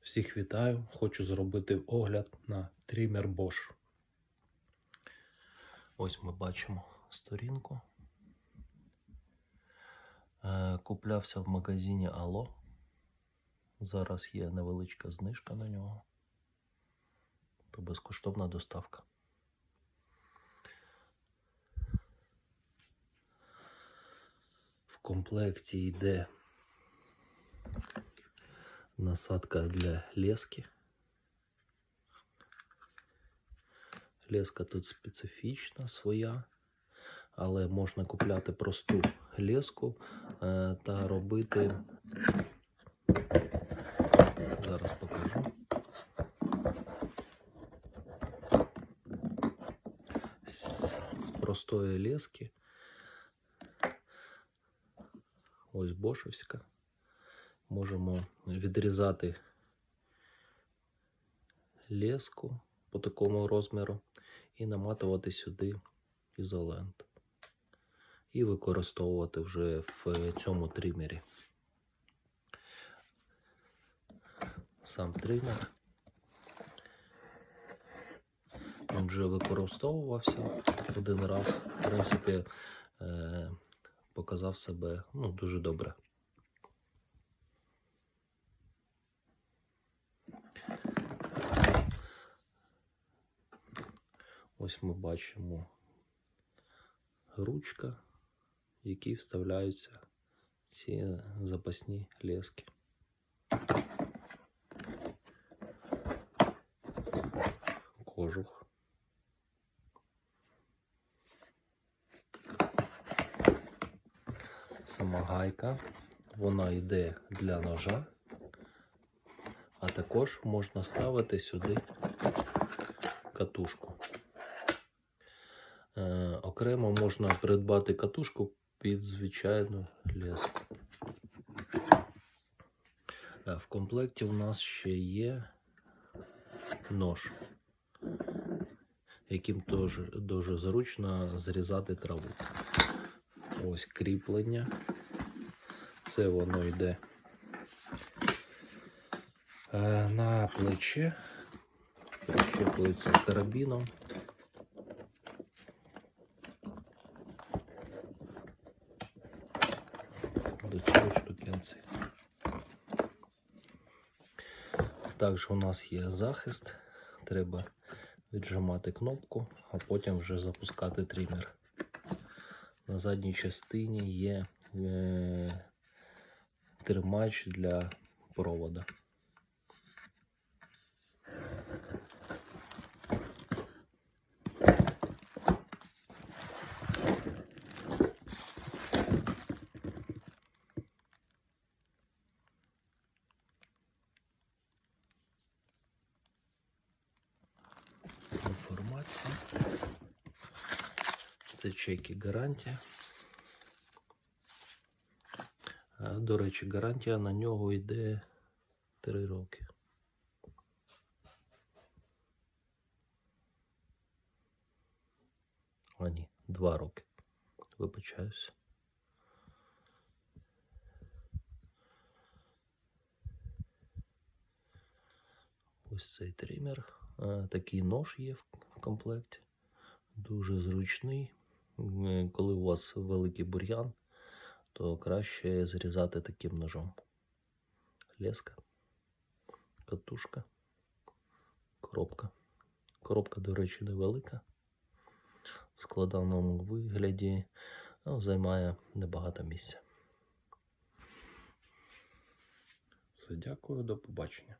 Всіх вітаю! Хочу зробити огляд на трімер Bosch. Ось ми бачимо сторінку. Е, Куплявся в магазині Ало. Зараз є невеличка знижка на нього. То безкоштовна доставка. В комплекті йде насадка для лески. Леска тут специфічна своя, але можна купляти просту леску е, та робити. Зараз покажу. Простої лески. Ось бошевська. Можемо відрізати леску по такому розміру і наматувати сюди ізолент. І використовувати вже в цьому тримері. Сам тример. Він вже використовувався один раз. В принципі, е, показав себе ну, дуже добре. Ось ми бачимо ручка, в які вставляються ці запасні лески. Кожух. Сама гайка, вона йде для ножа, а також можна ставити сюди катушку. Окремо можна придбати катушку під звичайну леску. Е, в комплекті у нас ще є нож, яким теж дуже зручно зрізати траву. Ось кріплення. Це воно йде е, на плече, прикріплюється карабіном. Цієї штукенці. Також у нас є захист, треба віджимати кнопку, а потім вже запускати тример. На задній частині є е, тримач для провода. Це чеки гарантія. До речі, гарантія на нього йде 3 роки. А ні, 2 роки. Вибачаюся. Ось цей тример. Такий нож є в. Дуже зручний. Коли у вас великий бур'ян, то краще зрізати таким ножом. Леска, катушка, коробка. Коробка, до речі, невелика. В складаному вигляді ну, займає небагато місця. Все, дякую, до побачення.